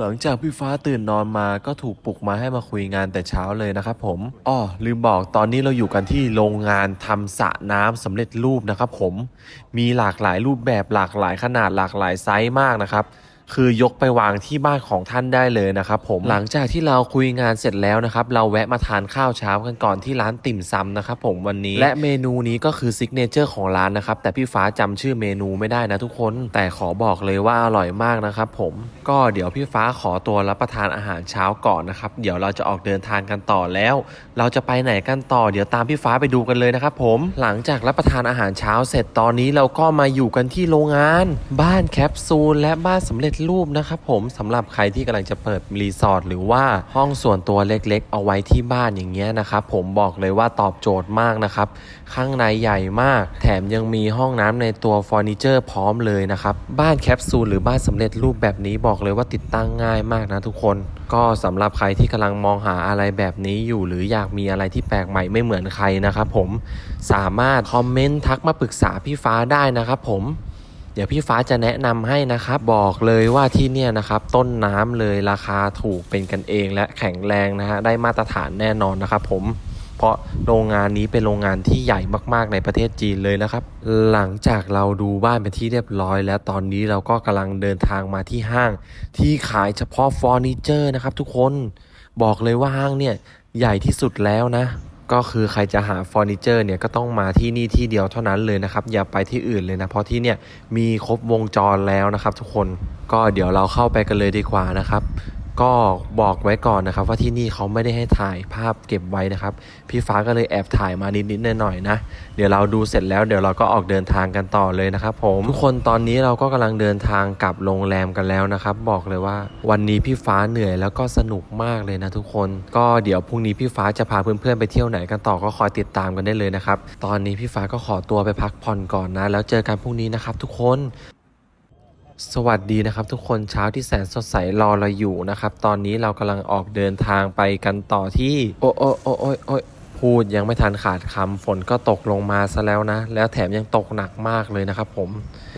หลังจากพี่ฟ้าตื่นนอนมาก็ถูกปลุกมาให้มาคุยงานแต่เช้าเลยนะครับผมอ้อลืมบอกตอนนี้เราอยู่กันที่โรงงานทำสระน้ำสำเร็จรูปนะครับผมมีหลากหลายรูปแบบหลากหลายขนาดหลากหลายไซส์มากนะครับ คือยกไปวางที่บ้านของท่านได้เลยนะครับผมหลังจากที่เราคุยงานเสร็จแล้วนะครับเราแวะมาทานข้าวเช้ากันก่อนที่ร้านติ่มซำนะครับผมวันนี้ และเมนูนี้ก็คือซิกเนเจอร์ของร้านนะครับแต่พี่ฟ้าจำชื่อเมนูไม่ได้นะทุกคน แต่ขอบอกเลยว่าอร่อยมากนะครับผมก็เดี๋ยวพี่ฟ้าขอตัวรับประทานอาหารเช้าก่อนนะครับเดี๋ยวเราจะออกเดินทางกันต่อแล้ว เราจะไปไหนกันต่อ เดี๋ยวตามพี่ฟ้าไปดูกันเลยนะครับผมหลังจากรับประทานอาหารเช้าเสร็จตอนนี้เราก็มาอยู่กันที่โรงงาน บ้านแคปซูลและบ้านสำเร็จรูปนะครับผมสำหรับใครที่กำลังจะเปิดรีสอร์ทหรือว่าห้องส่วนตัวเล็กๆ เอาไว้ที่บ้านอย่างเงี้ยนะครับผมบอกเลยว่าตอบโจทย์มากนะครับ ข้างในใหญ่มาก แถมยังมีห้องน้ำในตัวเฟอร์นิเจอร์พร้อมเลยนะครับบ้านแคปซูลหรือบ้านสำเร็จรูปแบบนี้บอกเลยว่าติดตั้งง่ายมากนะทุกคน ก็สำหรับใครที่กำลังมองหาอะไรแบบนี้อยู่ หรืออยากมีอะไรที่แปลกใหม่ไม่เหมือนใครนะครับผมสามารถคอมเมนต์ทักมาปรึกษาพี่ฟ้าได้นะครับผม เดี๋ยวพี่ฟ้าจะแนะนำให้นะครับ บอกเลยว่าที่เนี่ยนะครับ ต้นน้ำเลยราคาถูกเป็นกันเองและแข็งแรงนะฮะได้มาตรฐานแน่นอนนะครับผมเพราะโรงงานนี้เป็นโรงงานที่ใหญ่มากๆในประเทศจีนเลยนะครับ หลังจากเราดูบ้านเป็นที่เรียบร้อย แล้วตอนนี้เราก็กำลังเดินทางมาที่ห้าง ที่ขายเฉพาะเฟอร์นิเจอร์นะครับ ทุกคนบอกเลยว่าห้างเนี่ยใหญ่ที่สุดแล้วนะ ก็คือใครจะหาเฟอร์นิเจอร์เนี่ยก็ต้องมาที่นี่ที่เดียวเท่านั้นเลยนะครับ อย่าไปที่อื่นเลยนะ เพราะที่เนี่ยมีครบวงจรแล้วนะครับ ทุกคนก็เดี๋ยวเราเข้าไปกันเลยดีกว่านะครับ ก็บอกไว้ก่อนนะครับว่าที่นี่เขาไม่ได้ให้ถ่ายภาพเก็บไว้นะครับ พี่ฟ้าก็เลยแอบถ่ายมานิดๆหน่อยๆนะ เดี๋ยวเราดูเสร็จแล้วเดี๋ยวเราก็ออกเดินทางกันต่อเลยนะครับผมทุกคนตอนนี้เราก็กำลังเดินทางกลับโรงแรมกันแล้วนะครับ บอกเลยว่าวันนี้พี่ฟ้าเหนื่อยแล้วก็สนุกมากเลยนะทุกคน ก็เดี๋ยวพรุ่งนี้พี่ฟ้าจะพาเพื่อนๆไปเที่ยวไหนกันต่อก็คอยติดตามกันได้เลยนะครับตอนนี้พี่ฟ้าก็ขอตัวไปพักผ่อนก่อนนะ แล้วเจอกันพรุ่งนี้นะครับทุกคน สวัสดีนะครับทุกคนเช้าที่แสนสดใสรอเราอยู่นะครับ ตอนนี้เรากำลังออกเดินทางไปกันต่อที่ โอ้โอ้โอ้โอ้โอ้พูดยังไม่ทันขาดคำฝนก็ตกลงมาซะแล้วนะ แล้วแถมยังตกหนักมากเลยนะครับผม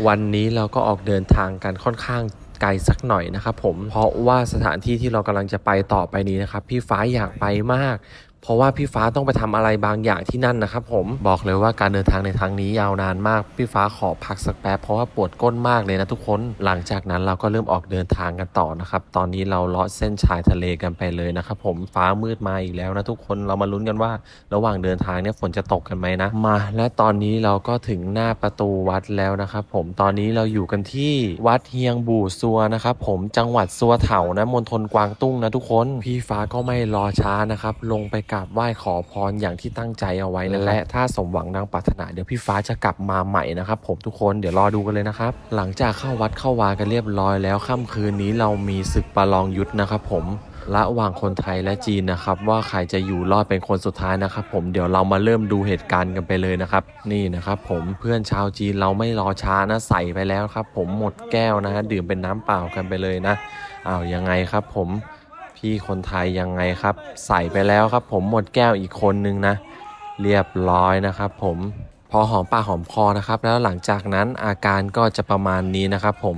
วันนี้เราก็ออกเดินทางกันค่อนข้างไกลสักหน่อยนะครับผมเพราะว่าสถานที่ที่เรากำลังจะไปต่อไปนี้นะครับ พี่ฟ้าอยากไปมาก เพราะว่าพี่ฟ้าต้องไปทำอะไรบางอย่างที่นั่นนะครับผมบอกเลยว่าการเดินทางในทางนี้ยาวนานมาก พี่ฟ้าขอพักสักแป๊บเพราะว่าปวดก้นมากเลยนะทุกคนหลังจากนั้นเราก็เริ่มออกเดินทางกันต่อนะครับตอนนี้เราเลาะเส้นชายทะเลกันไปเลยนะครับผมฟ้ามืดมาอีกแล้วนะทุกคนเรามาลุ้นกันว่า ระหว่างเดินทางเนี่ยฝนจะตกกันไหมนะมา และตอนนี้เราก็ถึงหน้าประตูวัดแล้วนะครับผมตอนนี้เราอยู่กันที่วัดเฮียงบู่ซัวนะครับผมจังหวัดซัวเถานะมณฑลกวางตุ้งนะทุกคน พี่ฟ้าก็ไม่รอช้านะครับลงไปกราบไหว้ขอพรอย่างที่ตั้งใจเอาไว้นะและถ้าสมหวังดังปรารถนาเดี๋ยวพี่ฟ้าจะกลับมาใหม่นะครับผมทุกคนเดี๋ยวรอดูกันเลยนะครับ หลังจากเข้าวัดเข้าวากันเรียบร้อยแล้วค่ำคืนนี้เรามีศึกประลองยุทธนะครับผมระหว่างคนไทยและจีนนะครับว่าใครจะอยู่รอดเป็นคนสุดท้ายนะครับ ผมเดี๋ยวเรามาเริ่มดูเหตุการณ์กันไปเลยนะครับ นี่นะครับผมเพื่อนชาวจีนเราไม่รอช้านะใส่ไปแล้วครับ ผมหมดแก้วนะฮะดื่มเป็นน้ำเปล่ากันไปเลยนะอ้าวยังไงครับผม พี่คนไทยยังไงครับ ใส่ไปแล้วครับ ผมหมดแก้วอีกคนนึงนะ เรียบร้อยนะครับ ผมพอหอมปากหอมคอนะครับ แล้วหลังจากนั้นอาการก็จะประมาณนี้นะครับ ผม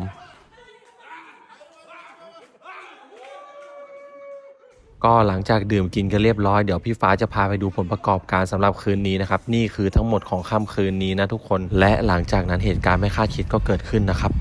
ก็หลังจากดื่มกินกันเรียบร้อยเดี๋ยวพี่ฟ้าจะพาไปดูผลประกอบการสำหรับคืนนี้นะครับ นี่คือทั้งหมดของค่ำคืนนี้นะทุกคน และหลังจากนั้นเหตุการณ์ไม่คาดคิดก็เกิดขึ้นนะครับ